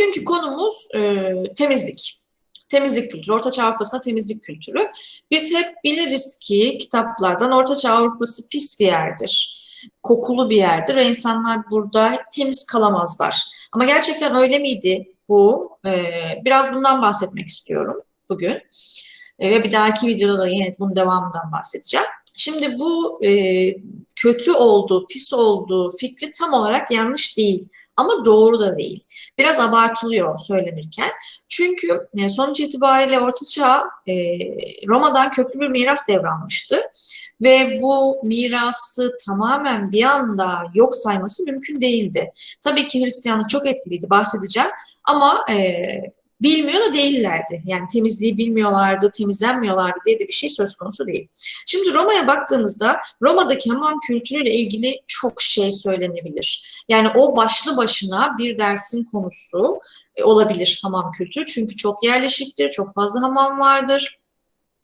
bugünkü konumuz e, temizlik. Temizlik kültürü, Ortaçağ Avrupa'sında temizlik kültürü. Biz hep biliriz ki kitaplardan Ortaçağ Avrupa'sı pis bir yerdir, kokulu bir yerdir ve insanlar burada temiz kalamazlar. Ama gerçekten öyle miydi bu? E, biraz bundan bahsetmek istiyorum bugün. E, ve bir dahaki videoda da yine bunun devamından bahsedeceğim. Şimdi bu e, kötü olduğu, pis olduğu fikri tam olarak yanlış değil. Ama doğru da değil. Biraz abartılıyor söylenirken. Çünkü e, sonuç itibariyle Orta Çağ e, Roma'dan köklü bir miras devralmıştı. Ve bu mirası tamamen bir anda yok sayması mümkün değildi. Tabii ki Hristiyanlık çok etkiliydi, bahsedeceğim. Ama e, bilmiyor da değillerdi. Yani temizliği bilmiyorlardı, temizlenmiyorlardı diye de bir şey söz konusu değil. Şimdi Roma'ya baktığımızda Roma'daki hamam kültürüyle ilgili çok şey söylenebilir. Yani o başlı başına bir dersin konusu e, olabilir hamam kültürü. Çünkü çok yerleşiktir, çok fazla hamam vardır.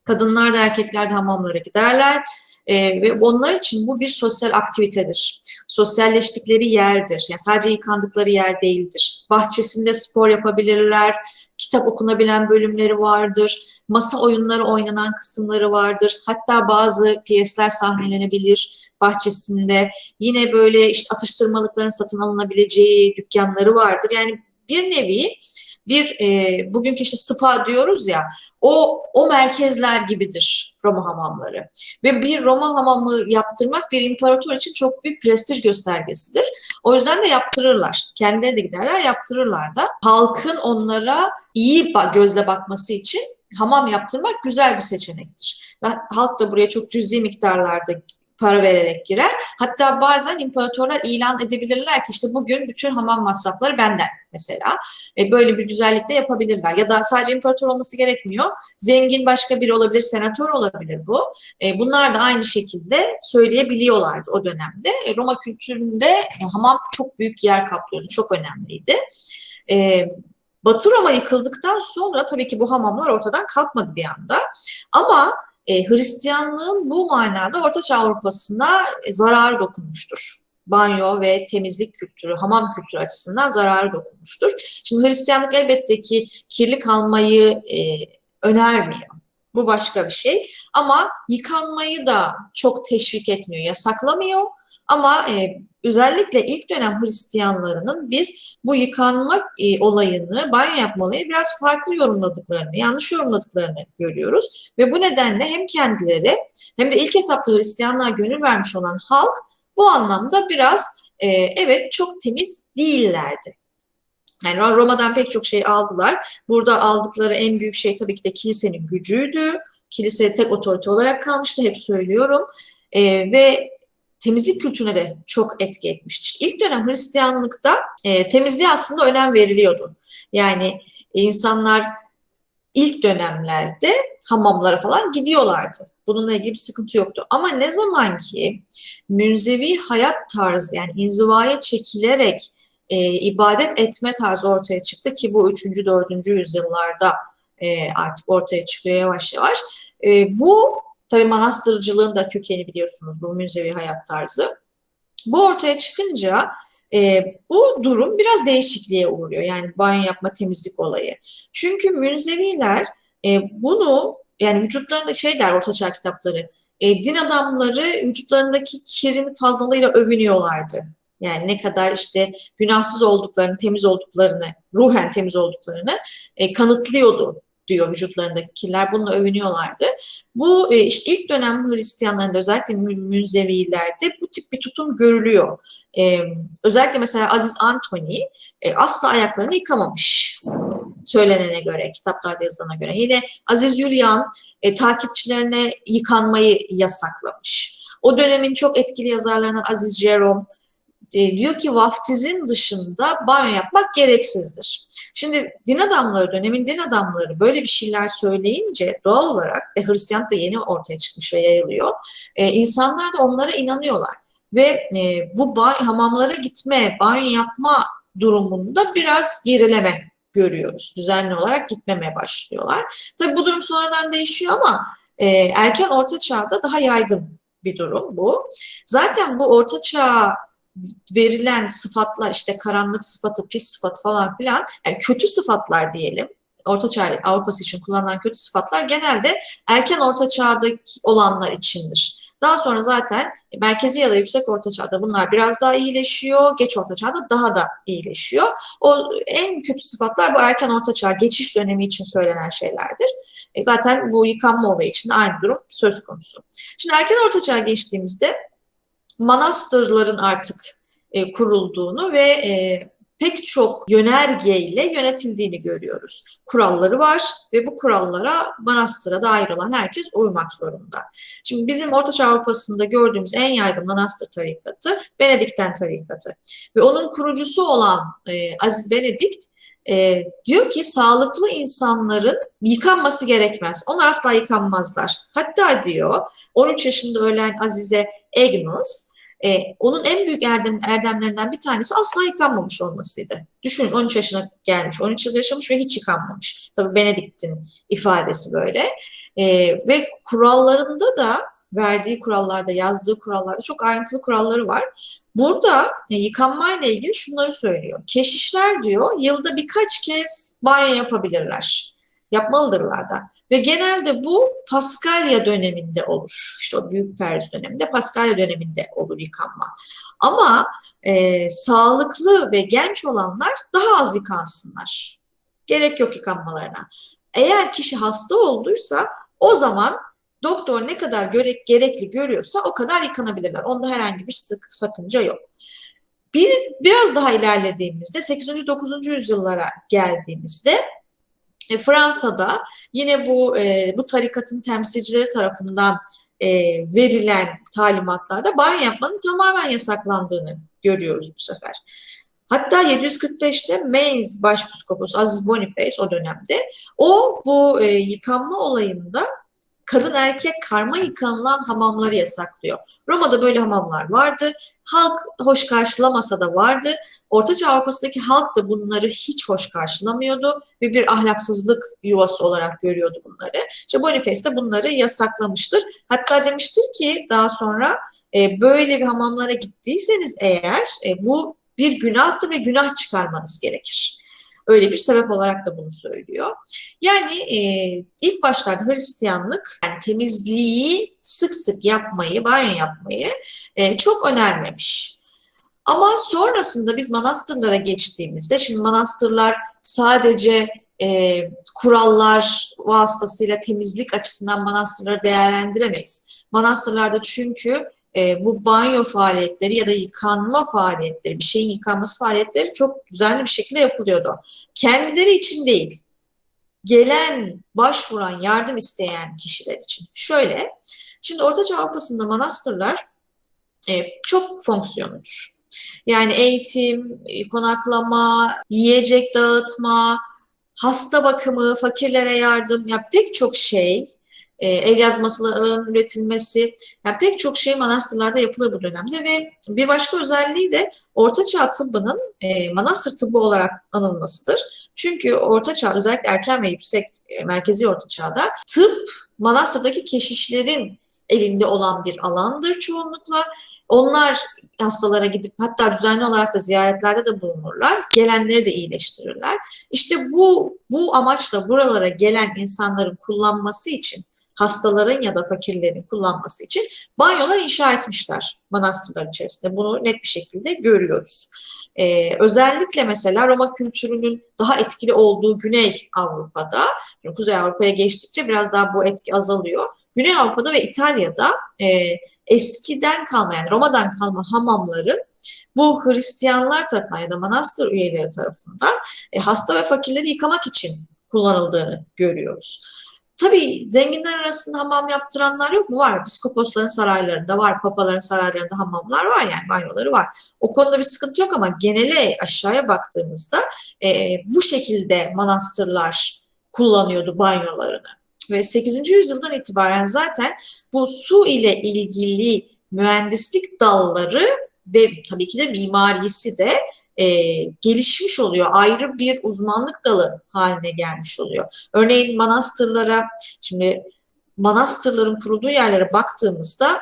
Kadınlar da erkekler de hamamlara giderler. E, ve onlar için bu bir sosyal aktivitedir. Sosyalleştikleri yerdir. Yani sadece yıkandıkları yer değildir. Bahçesinde spor yapabilirler, kitap okunabilen bölümleri vardır, masa oyunları oynanan kısımları vardır. Hatta bazı piyesler sahnelenebilir bahçesinde. Yine böyle işte atıştırmalıkların satın alınabileceği dükkanları vardır. Yani bir nevi bir e, bugünkü işte spa diyoruz ya o, o merkezler gibidir Roma hamamları. Ve bir Roma hamamı yaptırmak bir imparator için çok büyük prestij göstergesidir. O yüzden de yaptırırlar. Kendileri de giderler yaptırırlar da. Halkın onlara iyi gözle bakması için hamam yaptırmak güzel bir seçenektir. Halk da buraya çok cüzi miktarlarda para vererek girer. Hatta bazen imparatorlar ilan edebilirler ki işte bugün bütün hamam masrafları benden mesela. E, böyle bir güzellik de yapabilirler. Ya da sadece imparator olması gerekmiyor. Zengin başka biri olabilir, senatör olabilir bu. E, bunlar da aynı şekilde söyleyebiliyorlardı o dönemde. E, Roma kültüründe e, hamam çok büyük yer kaplıyordu. Çok önemliydi. E, Batı Roma yıkıldıktan sonra tabii ki bu hamamlar ortadan kalkmadı bir anda. Ama e, Hristiyanlığın bu manada Ortaçağ Avrupa'sına e, zararı dokunmuştur. Banyo ve temizlik kültürü, hamam kültürü açısından zararı dokunmuştur. Şimdi Hristiyanlık elbette ki kirli kalmayı e, önermiyor. Bu başka bir şey. Ama yıkanmayı da çok teşvik etmiyor, yasaklamıyor. Ama e, özellikle ilk dönem Hristiyanlarının biz bu yıkanmak e, olayını, banyo yapma olayını biraz farklı yorumladıklarını, yanlış yorumladıklarını görüyoruz. Ve bu nedenle hem kendileri hem de ilk etapta Hristiyanlığa gönül vermiş olan halk bu anlamda biraz e, evet çok temiz değillerdi. Yani Roma'dan pek çok şey aldılar. Burada aldıkları en büyük şey tabii ki de kilisenin gücüydü. Kilise tek otorite olarak kalmıştı hep söylüyorum. E, ve temizlik kültürüne de çok etki etmiştir. İlk dönem Hristiyanlıkta e, temizliğe aslında önem veriliyordu. Yani insanlar ilk dönemlerde hamamlara falan gidiyorlardı. Bununla ilgili bir sıkıntı yoktu. Ama ne zaman ki münzevi hayat tarzı yani inzivaya çekilerek e, ibadet etme tarzı ortaya çıktı ki bu 3. 4. yüzyıllarda e, artık ortaya çıkıyor yavaş yavaş. E, bu Tabii manastırcılığın da kökeni biliyorsunuz bu münzevi hayat tarzı. Bu ortaya çıkınca e, bu durum biraz değişikliğe uğruyor. Yani banyo yapma temizlik olayı. Çünkü münzeviler e, bunu yani vücutlarında şey der ortaçağ kitapları e, din adamları vücutlarındaki kirin fazlalığıyla övünüyorlardı. Yani ne kadar işte günahsız olduklarını, temiz olduklarını, ruhen temiz olduklarını e, kanıtlıyordu diyor vücutlarındaki kirler. Bununla övünüyorlardı. Bu e, işte ilk dönem Hristiyanlarında özellikle münzevilerde bu tip bir tutum görülüyor. Ee, özellikle mesela Aziz Antoni e, asla ayaklarını yıkamamış söylenene göre, kitaplarda yazılana göre. Yine Aziz Julian e, takipçilerine yıkanmayı yasaklamış. O dönemin çok etkili yazarlarından Aziz Jerome e, diyor ki vaftizin dışında banyo yapmak gereksizdir. Şimdi din adamları, dönemin din adamları böyle bir şeyler söyleyince doğal olarak e, Hristiyanlık da yeni ortaya çıkmış ve yayılıyor. E, insanlar da onlara inanıyorlar. Ve e, bu banyo, hamamlara gitme, banyo yapma durumunda biraz gerileme görüyoruz. Düzenli olarak gitmemeye başlıyorlar. Tabii bu durum sonradan değişiyor ama e, erken orta çağda daha yaygın bir durum bu. Zaten bu orta çağ verilen sıfatlar işte karanlık sıfatı, pis sıfatı falan filan yani kötü sıfatlar diyelim. Orta Çağ Avrupası için kullanılan kötü sıfatlar genelde erken Orta Çağ'daki olanlar içindir. Daha sonra zaten merkezi ya da yüksek orta çağda bunlar biraz daha iyileşiyor. Geç orta çağda daha da iyileşiyor. O en kötü sıfatlar bu erken orta çağ geçiş dönemi için söylenen şeylerdir. E zaten bu yıkanma olayı için aynı durum söz konusu. Şimdi erken orta çağ geçtiğimizde manastırların artık e, kurulduğunu ve e, pek çok yönergeyle yönetildiğini görüyoruz. Kuralları var ve bu kurallara manastıra dair olan herkes uymak zorunda. Şimdi bizim Ortaçağ Avrupa'sında gördüğümüz en yaygın manastır tarikatı Benedikten tarikatı. Ve onun kurucusu olan e, Aziz Benedikt e, diyor ki sağlıklı insanların yıkanması gerekmez. Onlar asla yıkanmazlar. Hatta diyor 13 yaşında ölen Azize Agnes e, onun en büyük erdem, erdemlerinden bir tanesi asla yıkanmamış olmasıydı. Düşünün 13 yaşına gelmiş, 13 yıl yaşamış ve hiç yıkanmamış. Tabii Benedikt'in ifadesi böyle. E, ve kurallarında da verdiği kurallarda, yazdığı kurallarda çok ayrıntılı kuralları var. Burada e, yıkanmayla ilgili şunları söylüyor. Keşişler diyor yılda birkaç kez banyo yapabilirler. Yapmalıdırlar da. Ve genelde bu Paskalya döneminde olur. İşte o büyük Perz döneminde Paskalya döneminde olur yıkanma. Ama e, sağlıklı ve genç olanlar daha az yıkansınlar. Gerek yok yıkanmalarına. Eğer kişi hasta olduysa o zaman doktor ne kadar gerek, gerekli görüyorsa o kadar yıkanabilirler. Onda herhangi bir sık, sakınca yok. Bir, biraz daha ilerlediğimizde 8. 9. yüzyıllara geldiğimizde e, Fransa'da yine bu e, bu tarikatın temsilcileri tarafından e, verilen talimatlarda banyo yapmanın tamamen yasaklandığını görüyoruz bu sefer. Hatta 745'te Mainz Başpiskoposu Aziz Boniface o dönemde o bu e, yıkanma olayında kadın erkek karma yıkanılan hamamları yasaklıyor. Roma'da böyle hamamlar vardı. Halk hoş karşılamasa da vardı. Ortaçağ Avrupa'sındaki halk da bunları hiç hoş karşılamıyordu ve bir ahlaksızlık yuvası olarak görüyordu bunları. İşte Boniface de bunları yasaklamıştır. Hatta demiştir ki daha sonra e, böyle bir hamamlara gittiyseniz eğer e, bu bir günahtır ve günah çıkarmanız gerekir. Öyle bir sebep olarak da bunu söylüyor. Yani e, ilk başlarda Hristiyanlık yani temizliği sık sık yapmayı, banyo yapmayı e, çok önermemiş. Ama sonrasında biz manastırlara geçtiğimizde, şimdi manastırlar sadece e, kurallar vasıtasıyla temizlik açısından manastırları değerlendiremeyiz. Manastırlarda çünkü e, bu banyo faaliyetleri ya da yıkanma faaliyetleri, bir şeyin yıkanması faaliyetleri çok düzenli bir şekilde yapılıyordu. Kendileri için değil, gelen, başvuran, yardım isteyen kişiler için. Şöyle, şimdi Ortaçağ Avrupa'sında manastırlar e, çok fonksiyonludur. Yani eğitim, konaklama, yiyecek dağıtma, hasta bakımı, fakirlere yardım, ya pek çok şey e, el yazmasıların üretilmesi, yani pek çok şey manastırlarda yapılır bu dönemde ve bir başka özelliği de Ortaçağ tıbbının e, manastır tıbbı olarak anılmasıdır. Çünkü Ortaçağ özellikle erken ve yüksek e, merkezi Ortaçağ'da tıp manastırdaki keşişlerin elinde olan bir alandır çoğunlukla. Onlar hastalara gidip hatta düzenli olarak da ziyaretlerde de bulunurlar. Gelenleri de iyileştirirler. İşte bu bu amaçla buralara gelen insanların kullanması için hastaların ya da fakirlerin kullanması için banyolar inşa etmişler manastırlar içerisinde. Bunu net bir şekilde görüyoruz. Ee, özellikle mesela Roma kültürünün daha etkili olduğu Güney Avrupa'da, Kuzey Avrupa'ya geçtikçe biraz daha bu etki azalıyor. Güney Avrupa'da ve İtalya'da e, eskiden kalma yani Roma'dan kalma hamamların bu Hristiyanlar tarafından ya da manastır üyeleri tarafından e, hasta ve fakirleri yıkamak için kullanıldığını görüyoruz. Tabii zenginler arasında hamam yaptıranlar yok mu? Var. Psikoposların saraylarında var, papaların saraylarında hamamlar var yani banyoları var. O konuda bir sıkıntı yok ama genele aşağıya baktığımızda e, bu şekilde manastırlar kullanıyordu banyolarını. Ve 8. yüzyıldan itibaren zaten bu su ile ilgili mühendislik dalları ve tabii ki de mimarisi de e, gelişmiş oluyor. Ayrı bir uzmanlık dalı haline gelmiş oluyor. Örneğin manastırlara, şimdi manastırların kurulduğu yerlere baktığımızda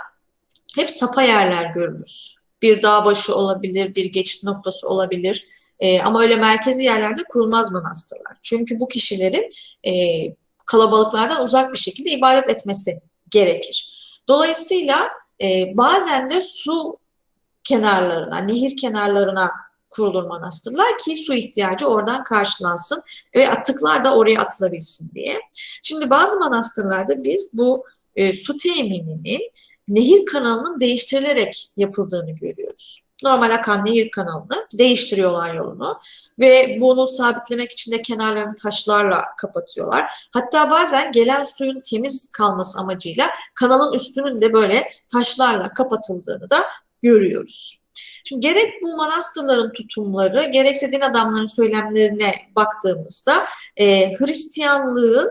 hep sapa yerler görürüz. Bir dağ başı olabilir, bir geçit noktası olabilir. E, ama öyle merkezi yerlerde kurulmaz manastırlar. Çünkü bu kişilerin e, kalabalıklardan uzak bir şekilde ibadet etmesi gerekir. Dolayısıyla e, bazen de su kenarlarına, nehir kenarlarına kurulur manastırlar ki su ihtiyacı oradan karşılansın ve atıklar da oraya atılabilsin diye. Şimdi bazı manastırlarda biz bu e, su temininin nehir kanalının değiştirilerek yapıldığını görüyoruz. Normal akan nehir kanalını değiştiriyorlar yolunu ve bunu sabitlemek için de kenarlarını taşlarla kapatıyorlar. Hatta bazen gelen suyun temiz kalması amacıyla kanalın üstünün de böyle taşlarla kapatıldığını da görüyoruz. Şimdi gerek bu manastırların tutumları, gerekse din adamlarının söylemlerine baktığımızda e, Hristiyanlığın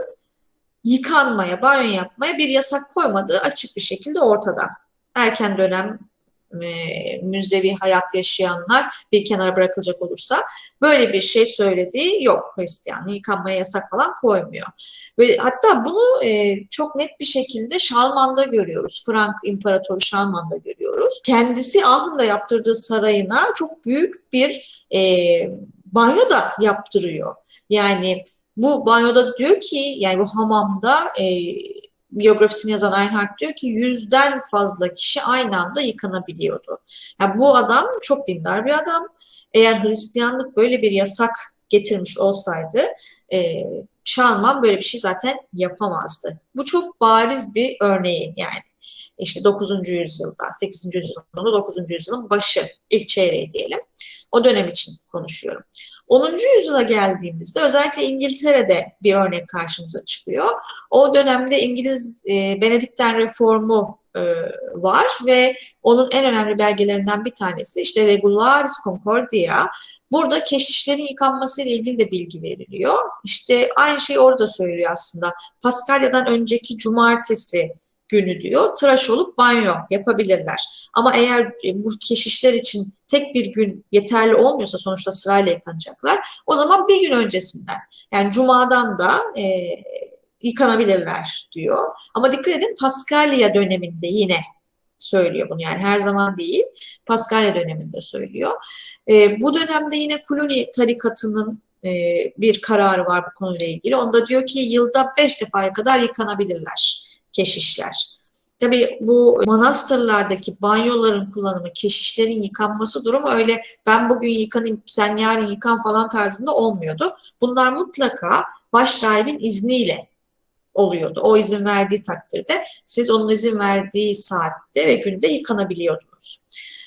yıkanmaya, banyo yapmaya bir yasak koymadığı açık bir şekilde ortada. Erken dönem münzevi hayat yaşayanlar bir kenara bırakılacak olursa böyle bir şey söylediği yok. Hristiyan yıkanmaya yasak falan koymuyor. Ve hatta bunu e, çok net bir şekilde Şalman'da görüyoruz. Frank İmparatoru Şalman'da görüyoruz. Kendisi Aachen'da yaptırdığı sarayına çok büyük bir e, banyo da yaptırıyor. Yani bu banyoda diyor ki yani bu hamamda e, biyografisini yazan Einhard diyor ki yüzden fazla kişi aynı anda yıkanabiliyordu. Yani bu adam çok dindar bir adam. Eğer Hristiyanlık böyle bir yasak getirmiş olsaydı e, Şalman böyle bir şey zaten yapamazdı. Bu çok bariz bir örneği yani. İşte 9. yüzyılda, 8. yüzyılda, 9. yüzyılın başı, ilk çeyreği diyelim. O dönem için konuşuyorum. 10. yüzyıla geldiğimizde özellikle İngiltere'de bir örnek karşımıza çıkıyor. O dönemde İngiliz e, Benedikten reformu e, var ve onun en önemli belgelerinden bir tanesi işte Regularis Concordia. Burada keşişlerin yıkanması ile ilgili de bilgi veriliyor. İşte aynı şeyi orada söylüyor aslında. Paskalya'dan önceki cumartesi günü diyor tıraş olup banyo yapabilirler. Ama eğer e, bu keşişler için tek bir gün yeterli olmuyorsa sonuçta sırayla yıkanacaklar. O zaman bir gün öncesinden yani cumadan da e, yıkanabilirler diyor. Ama dikkat edin Paskalya döneminde yine söylüyor bunu yani her zaman değil Paskalya döneminde söylüyor. E, bu dönemde yine Kuluni tarikatının e, bir kararı var bu konuyla ilgili. Onda diyor ki yılda beş defaya kadar yıkanabilirler keşişler. Tabii bu manastırlardaki banyoların kullanımı, keşişlerin yıkanması durumu öyle ben bugün yıkanayım sen yarın yıkan falan tarzında olmuyordu. Bunlar mutlaka başrahibin izniyle oluyordu. O izin verdiği takdirde siz onun izin verdiği saatte ve günde yıkanabiliyordunuz.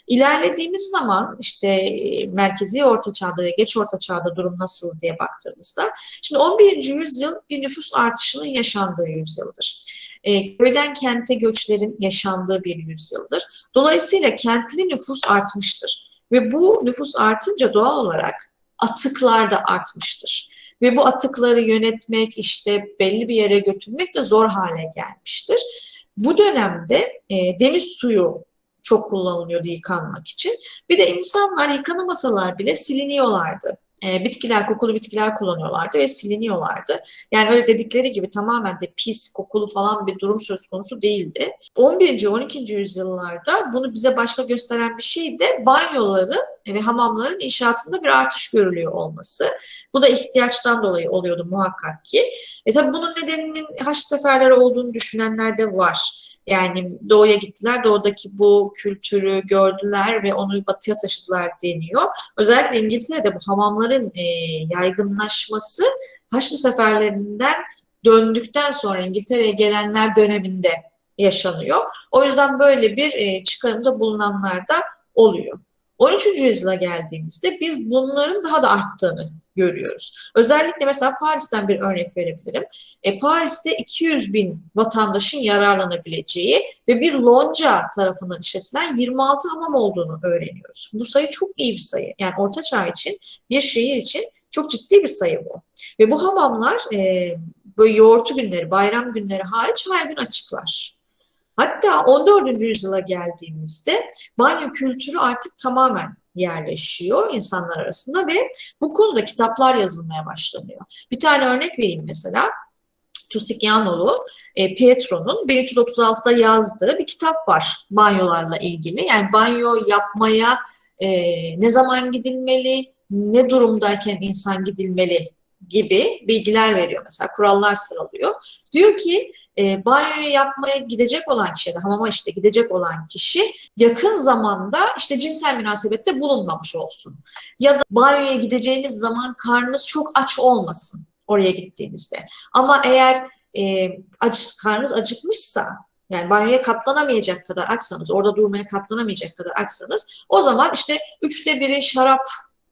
İlerlediğimiz zaman işte merkezi orta çağda ve geç orta çağda durum nasıl diye baktığımızda şimdi 11. yüzyıl bir nüfus artışının yaşandığı yüzyıldır e, köyden kente göçlerin yaşandığı bir yüzyıldır. Dolayısıyla kentli nüfus artmıştır. Ve bu nüfus artınca doğal olarak atıklar da artmıştır. Ve bu atıkları yönetmek, işte belli bir yere götürmek de zor hale gelmiştir. Bu dönemde e, deniz suyu çok kullanılıyordu yıkanmak için. Bir de insanlar yıkanamasalar bile siliniyorlardı e, bitkiler, kokulu bitkiler kullanıyorlardı ve siliniyorlardı. Yani öyle dedikleri gibi tamamen de pis, kokulu falan bir durum söz konusu değildi. 11. 12. yüzyıllarda bunu bize başka gösteren bir şey de banyoların ve hamamların inşaatında bir artış görülüyor olması. Bu da ihtiyaçtan dolayı oluyordu muhakkak ki. E tabi bunun nedeninin haç seferleri olduğunu düşünenler de var. Yani doğuya gittiler, doğudaki bu kültürü gördüler ve onu batıya taşıdılar deniyor. Özellikle İngiltere'de bu hamamların e, yaygınlaşması Haçlı seferlerinden döndükten sonra İngiltere'ye gelenler döneminde yaşanıyor. O yüzden böyle bir e, çıkarımda bulunanlar da oluyor. 13. yüzyıla geldiğimizde biz bunların daha da arttığını görüyoruz. Özellikle mesela Paris'ten bir örnek verebilirim. E, Paris'te 200 bin vatandaşın yararlanabileceği ve bir lonca tarafından işletilen 26 hamam olduğunu öğreniyoruz. Bu sayı çok iyi bir sayı. Yani Orta Çağ için, bir şehir için çok ciddi bir sayı bu. Ve bu hamamlar e, böyle yoğurtu günleri, bayram günleri hariç her gün açıklar. Hatta 14. yüzyıla geldiğimizde banyo kültürü artık tamamen yerleşiyor insanlar arasında ve bu konuda kitaplar yazılmaya başlanıyor. Bir tane örnek vereyim mesela. Tusikyanolu, e, Pietro'nun 1336'da yazdığı bir kitap var banyolarla ilgili. Yani banyo yapmaya e, ne zaman gidilmeli, ne durumdayken insan gidilmeli gibi bilgiler veriyor mesela kurallar sıralıyor. Diyor ki e, banyoyu yapmaya gidecek olan kişi de hamama işte gidecek olan kişi yakın zamanda işte cinsel münasebette bulunmamış olsun. Ya da banyoya gideceğiniz zaman karnınız çok aç olmasın oraya gittiğinizde. Ama eğer e, acı, karnınız acıkmışsa yani banyoya katlanamayacak kadar açsanız, orada durmaya katlanamayacak kadar açsanız o zaman işte üçte biri şarap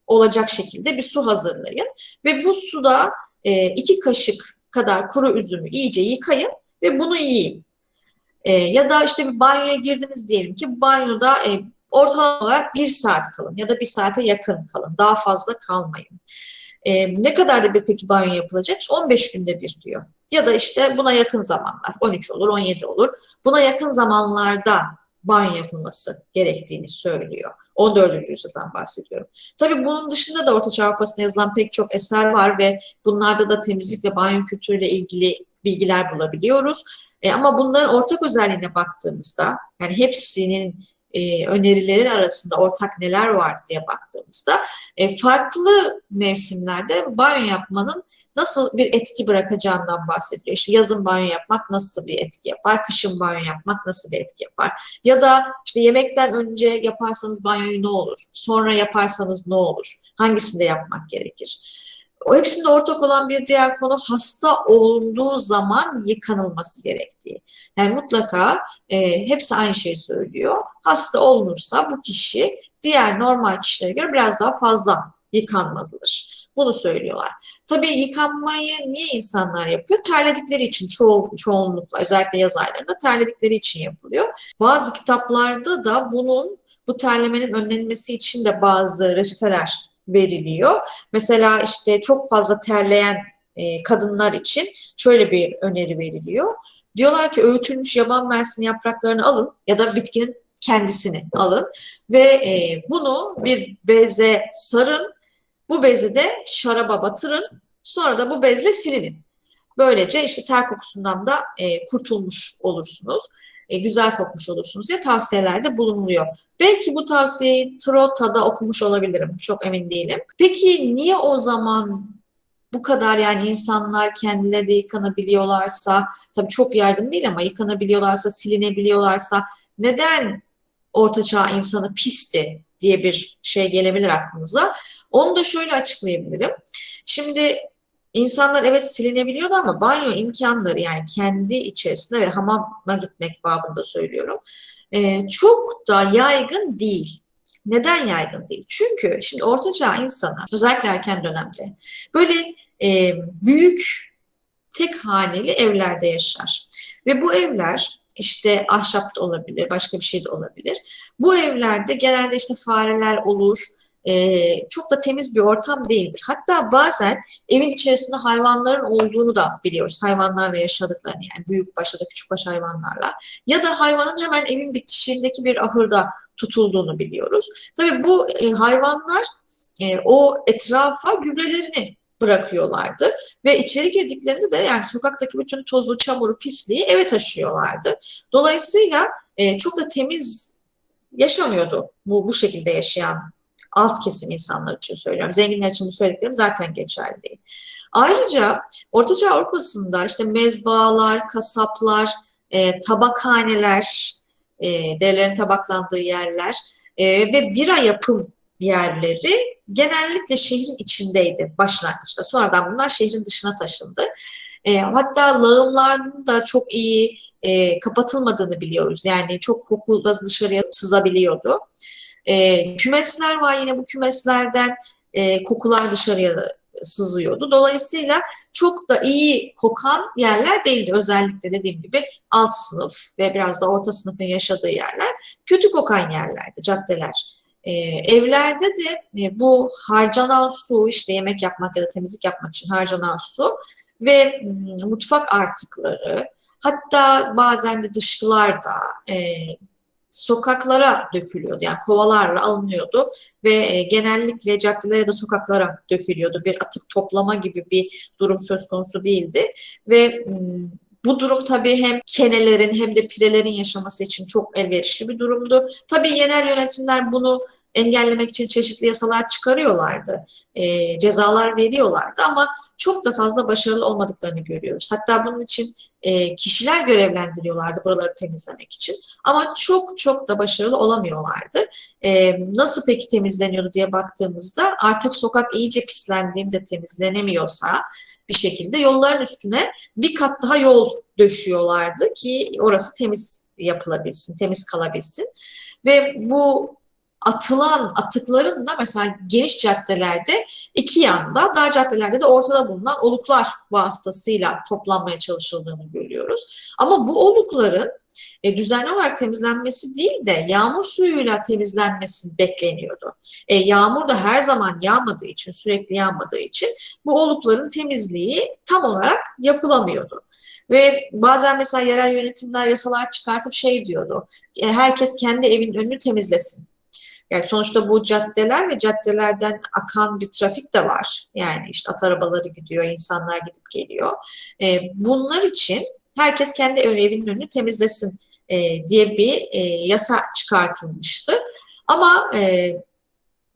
olacak şekilde bir su hazırlayın. Ve bu suda e, iki kaşık kadar kuru üzümü iyice yıkayın ve bunu yiyin. E, ya da işte bir banyoya girdiniz diyelim ki bu banyoda e, ortalama olarak bir saat kalın ya da bir saate yakın kalın. Daha fazla kalmayın. E, ne kadar da bir peki banyo yapılacak? 15 günde bir diyor. Ya da işte buna yakın zamanlar 13 olur 17 olur. Buna yakın zamanlarda banyo yapılması gerektiğini söylüyor. 14. yüzyıldan bahsediyorum. Tabii bunun dışında da Orta Çağ Avrupa'sında yazılan pek çok eser var ve bunlarda da temizlik ve banyo kültürüyle ilgili bilgiler bulabiliyoruz. E, ama bunların ortak özelliğine baktığımızda yani hepsinin e, önerilerin arasında ortak neler var diye baktığımızda e, farklı mevsimlerde banyo yapmanın nasıl bir etki bırakacağından bahsediyor. İşte yazın banyo yapmak nasıl bir etki yapar, kışın banyo yapmak nasıl bir etki yapar? Ya da işte yemekten önce yaparsanız banyoyu ne olur? Sonra yaparsanız ne olur? Hangisinde yapmak gerekir? O hepsinde ortak olan bir diğer konu hasta olduğu zaman yıkanılması gerektiği. Yani mutlaka e, hepsi aynı şeyi söylüyor. Hasta olunursa bu kişi diğer normal kişilere göre biraz daha fazla yıkanmalıdır. Bunu söylüyorlar. Tabii yıkanmayı niye insanlar yapıyor? Terledikleri için çoğu, çoğunlukla özellikle yaz aylarında terledikleri için yapılıyor. Bazı kitaplarda da bunun bu terlemenin önlenmesi için de bazı reçeteler veriliyor. Mesela işte çok fazla terleyen e, kadınlar için şöyle bir öneri veriliyor. Diyorlar ki öğütülmüş yaban mersin yapraklarını alın ya da bitkinin kendisini alın ve e, bunu bir beze sarın. Bu bezi de şaraba batırın. Sonra da bu bezle silinin. Böylece işte ter kokusundan da e, kurtulmuş olursunuz e, güzel kokmuş olursunuz diye tavsiyelerde bulunuluyor. Belki bu tavsiyeyi Trota'da okumuş olabilirim. Çok emin değilim. Peki niye o zaman bu kadar yani insanlar kendileri de yıkanabiliyorlarsa, tabii çok yaygın değil ama yıkanabiliyorlarsa, silinebiliyorlarsa neden ortaçağ insanı pisti diye bir şey gelebilir aklınıza. Onu da şöyle açıklayabilirim. Şimdi İnsanlar evet silinebiliyordu ama banyo imkanları yani kendi içerisinde ve hamama gitmek babında söylüyorum. E, çok da yaygın değil. Neden yaygın değil? Çünkü şimdi ortaçağ insanı özellikle erken dönemde böyle e, büyük tek haneli evlerde yaşar. Ve bu evler işte ahşap da olabilir, başka bir şey de olabilir. Bu evlerde genelde işte fareler olur, e, çok da temiz bir ortam değildir. Hatta bazen evin içerisinde hayvanların olduğunu da biliyoruz. Hayvanlarla yaşadıklarını yani büyük baş ya da küçük baş hayvanlarla. Ya da hayvanın hemen evin bitişiğindeki bir ahırda tutulduğunu biliyoruz. Tabii bu e, hayvanlar e, o etrafa gübrelerini bırakıyorlardı ve içeri girdiklerinde de yani sokaktaki bütün tozu, çamuru, pisliği eve taşıyorlardı. Dolayısıyla e, çok da temiz yaşamıyordu bu bu şekilde yaşayan alt kesim insanlar için söylüyorum. Zenginler için bu söylediklerim zaten geçerli değil. Ayrıca Ortaçağ Avrupa'sında işte mezbalar, kasaplar, e, tabakhaneler, e, derilerin tabaklandığı yerler e, ve bira yapım yerleri genellikle şehrin içindeydi başlangıçta. Sonradan bunlar şehrin dışına taşındı. E, hatta lağımların da çok iyi e, kapatılmadığını biliyoruz. Yani çok koku da dışarıya sızabiliyordu. E, kümesler var yine bu kümeslerden e, kokular dışarıya sızıyordu. Dolayısıyla çok da iyi kokan yerler değildi. Özellikle dediğim gibi alt sınıf ve biraz da orta sınıfın yaşadığı yerler kötü kokan yerlerdi, caddeler. Ee, evlerde de e, bu harcanan su, işte yemek yapmak ya da temizlik yapmak için harcanan su ve mutfak artıkları, hatta bazen de dışkılar da e, sokaklara dökülüyordu. Yani kovalarla alınıyordu ve e, genellikle caddelere de sokaklara dökülüyordu. Bir atık toplama gibi bir durum söz konusu değildi ve bu durum tabii hem kenelerin hem de pirelerin yaşaması için çok elverişli bir durumdu. Tabii yerel yönetimler bunu engellemek için çeşitli yasalar çıkarıyorlardı, e, cezalar veriyorlardı ama çok da fazla başarılı olmadıklarını görüyoruz. Hatta bunun için e, kişiler görevlendiriyorlardı buraları temizlemek için ama çok çok da başarılı olamıyorlardı. E, nasıl peki temizleniyordu diye baktığımızda artık sokak iyice pislendiğinde temizlenemiyorsa bir şekilde yolların üstüne bir kat daha yol döşüyorlardı ki orası temiz yapılabilsin, temiz kalabilsin. Ve bu atılan atıkların da mesela geniş caddelerde iki yanda, dar caddelerde de ortada bulunan oluklar vasıtasıyla toplanmaya çalışıldığını görüyoruz. Ama bu olukların e, düzenli olarak temizlenmesi değil de yağmur suyuyla temizlenmesi bekleniyordu. E, yağmur da her zaman yağmadığı için, sürekli yağmadığı için bu olukların temizliği tam olarak yapılamıyordu. Ve bazen mesela yerel yönetimler yasalar çıkartıp şey diyordu, e, herkes kendi evinin önünü temizlesin. Yani sonuçta bu caddeler ve caddelerden akan bir trafik de var. Yani işte at arabaları gidiyor, insanlar gidip geliyor. E, bunlar için herkes kendi evinin önünü temizlesin e, diye bir e, yasa çıkartılmıştı. Ama e,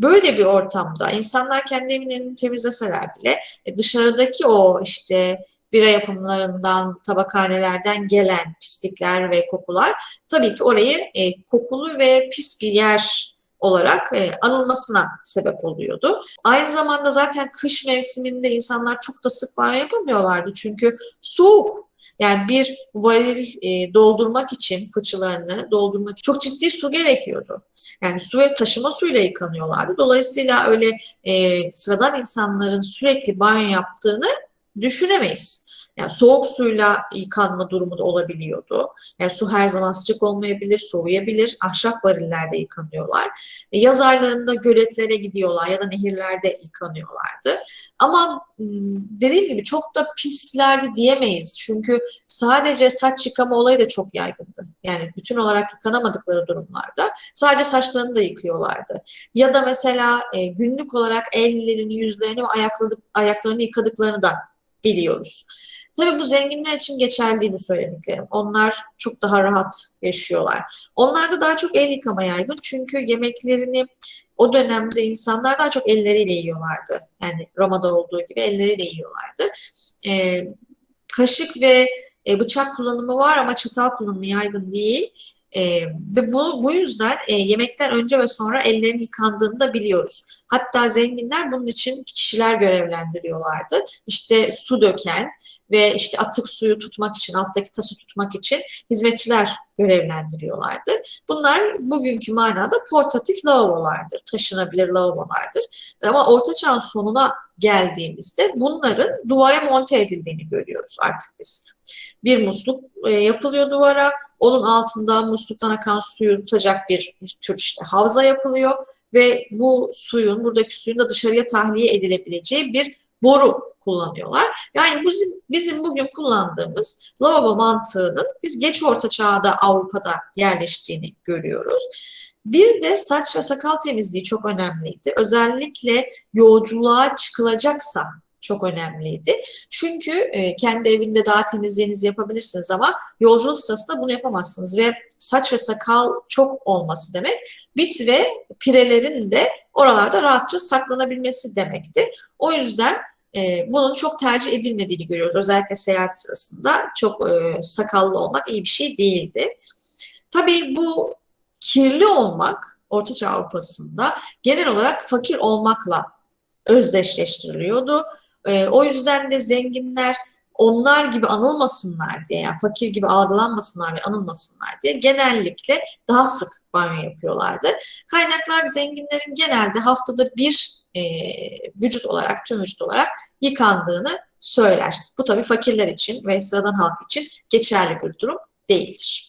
böyle bir ortamda insanlar kendi evinin önünü temizleseler bile e, dışarıdaki o işte bira yapımlarından, tabakhanelerden gelen pislikler ve kokular tabii ki orayı e, kokulu ve pis bir yer olarak e, anılmasına sebep oluyordu. Aynı zamanda zaten kış mevsiminde insanlar çok da sık banyo yapamıyorlardı çünkü soğuk. Yani bir varil e, doldurmak için fıçılarını doldurmak için çok ciddi su gerekiyordu. Yani su ve taşıma suyla yıkanıyorlardı. Dolayısıyla öyle e, sıradan insanların sürekli banyo yaptığını düşünemeyiz. Yani soğuk suyla yıkanma durumu da olabiliyordu. Yani su her zaman sıcak olmayabilir, soğuyabilir. Ahşap varillerde yıkanıyorlar. E, yaz aylarında göletlere gidiyorlar ya da nehirlerde yıkanıyorlardı. Ama dediğim gibi çok da pislerdi diyemeyiz. Çünkü sadece saç yıkama olayı da çok yaygındı. Yani bütün olarak yıkanamadıkları durumlarda sadece saçlarını da yıkıyorlardı. Ya da mesela e, günlük olarak ellerini, yüzlerini ve ayaklarını yıkadıklarını da biliyoruz. Tabii bu zenginler için geçerli değil bu söylediklerim. Onlar çok daha rahat yaşıyorlar. Onlarda daha çok el yıkama yaygın çünkü yemeklerini o dönemde insanlar daha çok elleriyle yiyorlardı. Yani Roma'da olduğu gibi elleriyle yiyorlardı. Ee, kaşık ve e, bıçak kullanımı var ama çatal kullanımı yaygın değil. E, ve bu, bu yüzden e, yemekten önce ve sonra ellerin yıkandığını da biliyoruz. Hatta zenginler bunun için kişiler görevlendiriyorlardı. İşte su döken, ve işte atık suyu tutmak için, alttaki tası tutmak için hizmetçiler görevlendiriyorlardı. Bunlar bugünkü manada portatif lavabolardır, taşınabilir lavabolardır. Ama Orta Çağ'ın sonuna geldiğimizde bunların duvara monte edildiğini görüyoruz artık biz. Bir musluk e, yapılıyor duvara, onun altında musluktan akan suyu tutacak bir, bir tür işte havza yapılıyor ve bu suyun, buradaki suyun da dışarıya tahliye edilebileceği bir boru kullanıyorlar. Yani bizim, bizim bugün kullandığımız lavabo mantığının biz geç orta çağda Avrupa'da yerleştiğini görüyoruz. Bir de saç ve sakal temizliği çok önemliydi. Özellikle yolculuğa çıkılacaksa çok önemliydi. Çünkü e, kendi evinde daha temizliğinizi yapabilirsiniz ama yolculuk sırasında bunu yapamazsınız ve saç ve sakal çok olması demek bit ve pirelerin de oralarda rahatça saklanabilmesi demekti. O yüzden e, bunun çok tercih edilmediğini görüyoruz. Özellikle seyahat sırasında çok e, sakallı olmak iyi bir şey değildi. Tabii bu kirli olmak Ortaçağ Avrupa'sında genel olarak fakir olmakla özdeşleştiriliyordu. E, o yüzden de zenginler onlar gibi anılmasınlar diye, yani fakir gibi algılanmasınlar ve anılmasınlar diye genellikle daha sık banyo yapıyorlardı. Kaynaklar zenginlerin genelde haftada bir e, vücut olarak, tüm vücut olarak yıkandığını söyler. Bu tabii fakirler için ve sıradan halk için geçerli bir durum değildir.